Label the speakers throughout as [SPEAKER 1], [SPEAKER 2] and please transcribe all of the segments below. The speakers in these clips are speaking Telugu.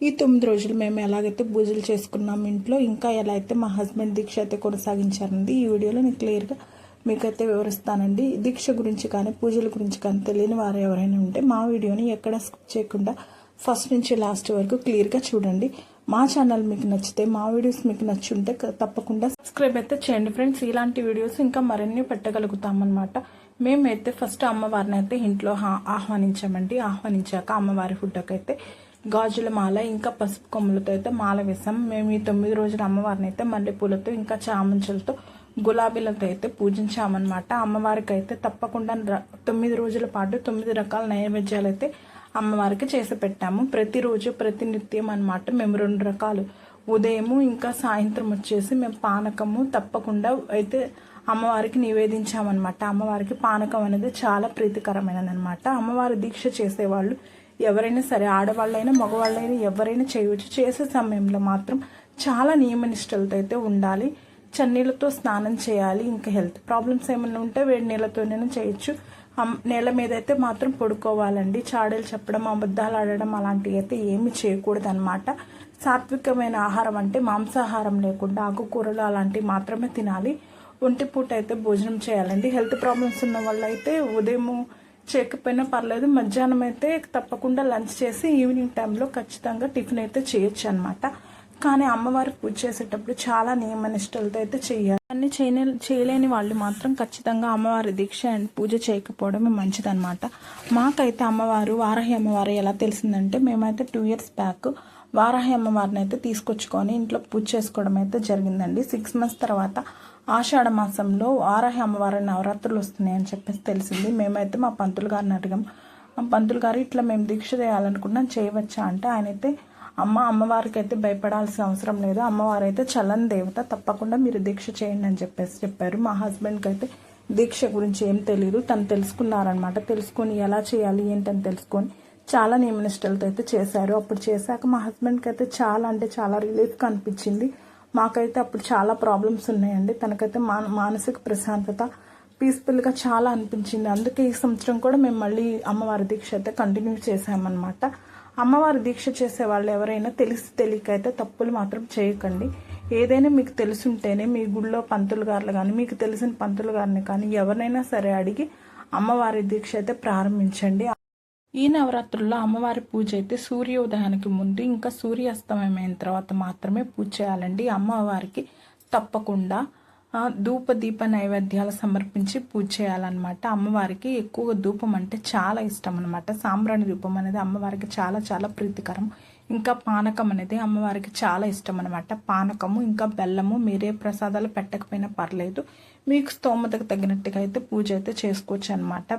[SPEAKER 1] ఈ తొమ్మిది రోజులు మేము ఎలాగైతే పూజలు చేసుకున్నాం ఇంట్లో ఇంకా ఎలా అయితే మా హస్బెండ్ దీక్ష అయితే కొనసాగించారండి ఈ వీడియోలో నేను క్లియర్గా మీకైతే వివరిస్తానండి. దీక్ష గురించి కానీ పూజల గురించి కానీ తెలియని వారు ఎవరైనా ఉంటే మా వీడియోని ఎక్కడ స్కిప్ చేయకుండా ఫస్ట్ నుంచి లాస్ట్ వరకు క్లియర్గా చూడండి. మా ఛానల్ మీకు నచ్చితే మా వీడియోస్ మీకు నచ్చుంటే ఉంటే తప్పకుండా సబ్స్క్రైబ్ అయితే చేయండి ఫ్రెండ్స్. ఇలాంటి వీడియోస్ ఇంకా మరిన్ని పెట్టగలుగుతాం అనమాట మేమైతే ఫస్ట్ అమ్మవారిని అయితే ఇంట్లో ఆహ్వానించామండి. ఆహ్వానించాక అమ్మవారి ఫుడ్కి అయితే గాజుల మాల ఇంకా పసుపు కొమ్ములతో అయితే మాల వేసాం మేము ఈ తొమ్మిది రోజుల అమ్మవారిని అయితే మల్లెపూలతో ఇంకా చామంచులతో గులాబీలతో అయితే పూజించామన్నమాట. అమ్మవారికి అయితే తప్పకుండా తొమ్మిది రోజుల పాటు తొమ్మిది రకాల నైవేద్యాలు అయితే అమ్మవారికి చేసి పెట్టాము. ప్రతిరోజు ప్రతి నిత్యం అన్నమాట. మేము రెండు రకాలు. ఉదయము ఇంకా సాయంత్రం వచ్చేసి మేము పానకము తప్పకుండా అయితే అమ్మవారికి నివేదించామన్నమాట. అమ్మవారికి పానకం అనేది చాలా ప్రీతికరమైనది అనమాట అమ్మవారి దీక్ష చేసేవాళ్ళు ఎవరైనా సరే ఆడవాళ్ళైనా మగవాళ్ళైనా ఎవరైనా చేయవచ్చు చేసే సమయంలో మాత్రం చాలా నియమనిష్టలతో అయితే ఉండాలి. చన్నీళ్ళతో స్నానం చేయాలి ఇంకా హెల్త్ ప్రాబ్లమ్స్ ఏమైనా ఉంటే వేడి నీళ్ళతోనే చేయొచ్చు. నేల మీద అయితే మాత్రం పడుకోవాలండి. చాడీలు చెప్పడం అబద్ధాలు ఆడడం అలాంటివి అయితే ఏమి చేయకూడదు అనమాట సాత్వికమైన ఆహారం అంటే మాంసాహారం లేకుండా ఆకుకూరలు అలాంటివి మాత్రమే తినాలి. ఒంటి పూట అయితే భోజనం చేయాలండి. హెల్త్ ప్రాబ్లమ్స్ ఉన్న వాళ్ళు అయితే ఉదయము చేయకపోయినా పర్లేదు మధ్యాహ్నం అయితే తప్పకుండా లంచ్ చేసి ఈవినింగ్ టైంలో ఖచ్చితంగా టిఫిన్ అయితే చేయొచ్చు అనమాట కానీ అమ్మవారి పూజ చేసేటప్పుడు చాలా నియమ నిష్టలతో అయితే చేయాలి. అన్ని చేయని చేయలేని వాళ్ళు మాత్రం ఖచ్చితంగా అమ్మవారి దీక్ష అండ్ పూజ చేయకపోవడమే మంచిదన్నమాట. మాకైతే అమ్మవారు వారాహి అమ్మవారు ఎలా తెలిసిందంటే మేమైతే టూ ఇయర్స్ బ్యాక్ వారాహి అమ్మవారిని అయితే తీసుకొచ్చుకొని ఇంట్లో పూజ చేసుకోవడం అయితే జరిగిందండి. సిక్స్ మంత్స్ తర్వాత ఆషాఢ మాసంలో వారాహి అమ్మవారి నవరాత్రులు వస్తున్నాయని చెప్పేసి తెలిసింది. మేమైతే మా పంతులు గారిని అడిగాం. ఆ పంతులు గారు ఇట్లా మేము దీక్ష చేయాలనుకున్నాం చేయవచ్చా? అంటే ఆయన అయితే అమ్మ అమ్మవారికి అయితే భయపడాల్సిన అవసరం లేదు. అమ్మవారు అయితే చల్లని దేవత తప్పకుండా మీరు దీక్ష చేయండి అని చెప్పేసి చెప్పారు. మా హస్బెండ్కి అయితే దీక్ష గురించి ఏం తెలియదు తను తెలుసుకున్నారనమాట తెలుసుకొని ఎలా చేయాలి ఏంటని తెలుసుకొని చాలా నియమనిష్టలతో అయితే చేశారు. అప్పుడు చేశాక మా హస్బెండ్కి అయితే చాలా అంటే చాలా రిలీఫ్గా అనిపించింది. మాకైతే అప్పుడు చాలా ప్రాబ్లమ్స్ ఉన్నాయండి. తనకైతే మా మానసిక ప్రశాంతత పీస్ఫుల్గా చాలా అనిపించింది. అందుకే ఈ సంవత్సరం కూడా మేము మళ్ళీ అమ్మవారి దీక్ష అయితే కంటిన్యూ చేసామన్నమాట అమ్మవారి దీక్ష చేసే వాళ్ళు ఎవరైనా తెలిసి తెలియక అయితే తప్పులు మాత్రం చేయకండి. ఏదైనా మీకు తెలుసుంటేనే మీ గుళ్ళో పంతులు గారులు కానీ మీకు తెలిసిన పంతులు గారిని కానీ ఎవరినైనా సరే అడిగి అమ్మవారి దీక్ష అయితే ప్రారంభించండి. ఈ నవరాత్రుల్లో అమ్మవారి పూజ అయితే సూర్యోదయానికి ముందు ఇంకా సూర్యాస్తమయమైన తర్వాత మాత్రమే పూజ చేయాలండి. అమ్మవారికి తప్పకుండా ధూప దీప నైవేద్యాలు సమర్పించి పూజ చేయాలన్నమాట. అమ్మవారికి ఎక్కువగా ధూపం అంటే చాలా ఇష్టం అనమాట సాంబ్రాణి ధూపం అనేది అమ్మవారికి చాలా చాలా ప్రీతికరం. ఇంకా పానకం అనేది అమ్మవారికి చాలా ఇష్టం అనమాట పానకము ఇంకా బెల్లము మీరే ప్రసాదాలు పెట్టకపోయినా పర్లేదు. మీకు స్తోమతకు తగినట్టుగా అయితే పూజ అయితే చేసుకోవచ్చు అనమాట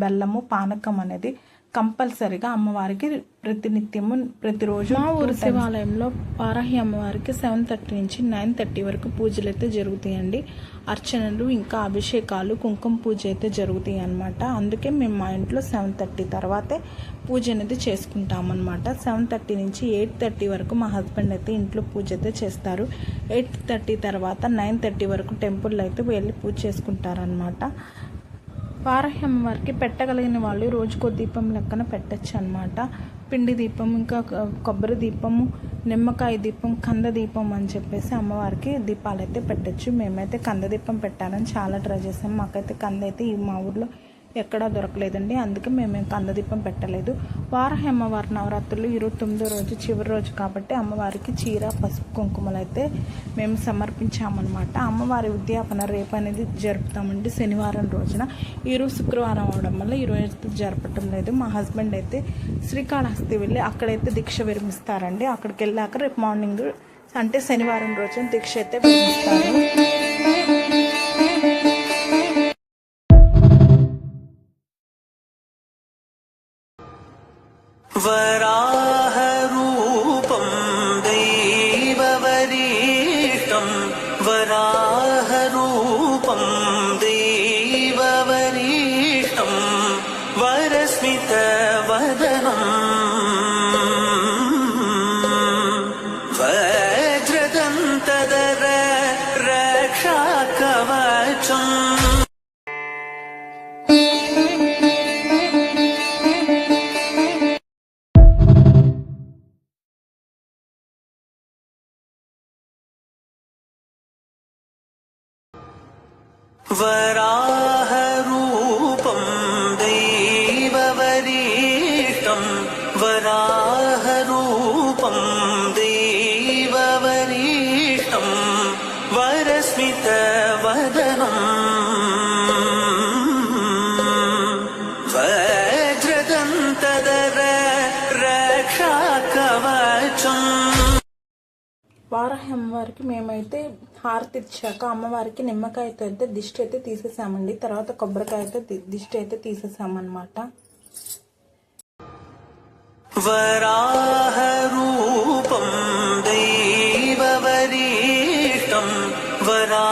[SPEAKER 1] బెల్లము పానకం అనేది కంపల్సరిగా అమ్మవారికి ప్రతినిత్యము ప్రతిరోజు మా ఊరు శివాలయంలో వారాహి అమ్మవారికి సెవెన్ థర్టీ నుంచి నైన్ థర్టీ వరకు పూజలు అయితే జరుగుతాయండి. అర్చనలు ఇంకా అభిషేకాలు కుంకుమ పూజ అయితే జరుగుతాయి అన్నమాట. అందుకే మేము మా ఇంట్లో సెవెన్ థర్టీ తర్వాతే పూజ అనేది చేసుకుంటాం అనమాట సెవెన్ థర్టీ నుంచి ఎయిట్ థర్టీ వరకు మా హస్బెండ్ అయితే ఇంట్లో పూజ అయితే చేస్తారు. ఎయిట్ థర్టీ తర్వాత నైన్ థర్టీ వరకు టెంపుల్లో అయితే వెళ్ళి పూజ చేసుకుంటారనమాట పారహ్యం వారికి పెట్టగలిగిన వాళ్ళు రోజుకో దీపం లెక్కన పెట్టచ్చు అనమాట పిండి దీపం ఇంకా కొబ్బరి దీపము నిమ్మకాయ దీపం కంద దీపం అని చెప్పేసి అమ్మవారికి దీపాలు అయితే పెట్టచ్చు. మేమైతే కంద దీపం పెట్టాలని చాలా ట్రై చేసాం. మాకైతే కంద అయితే ఈ మా ఊర్లో ఎక్కడా దొరకలేదండి. అందుకే మేము కందదీపం పెట్టలేదు. వారాహి అమ్మవారి నవరాత్రులు ఈరోజు తొమ్మిదో రోజు చివరి రోజు కాబట్టి అమ్మవారికి చీర పసుపు కుంకుమలు అయితే మేము సమర్పించామన్నమాట. అమ్మవారి ఉద్యాపన రేపు అనేది జరుపుతామండి శనివారం రోజున. ఈరోజు శుక్రవారం అవడం వల్ల ఈరోజు అయితే జరపటం లేదు. మా హస్బెండ్ అయితే శ్రీకాళహస్తి వెళ్ళి అక్కడైతే దీక్ష విరమిస్తారండి. అక్కడికి వెళ్ళాక రేపు మార్నింగ్ అంటే శనివారం రోజున దీక్ష అయితే విరమిస్తారు.
[SPEAKER 2] वराहरूपं देववरीतं वराहरूपं देववरीं वरस्मितवदनम् वराहरूपं दैववरीष्टं वराहरूपं दैववरीष्टं वरस्मितवदनम् वज्रदन्तदर रक्षाकवचम्
[SPEAKER 1] వారాహి అమ్మవారికి మేమైతే హారతి ఇచ్చాక అమ్మవారికి నిమ్మకాయతో అయితే దిష్టి అయితే తీసేసామండి. తర్వాత కొబ్బరికాయతో దిష్టి అయితే తీసేసామన్నమాట.
[SPEAKER 2] వరాహ వరా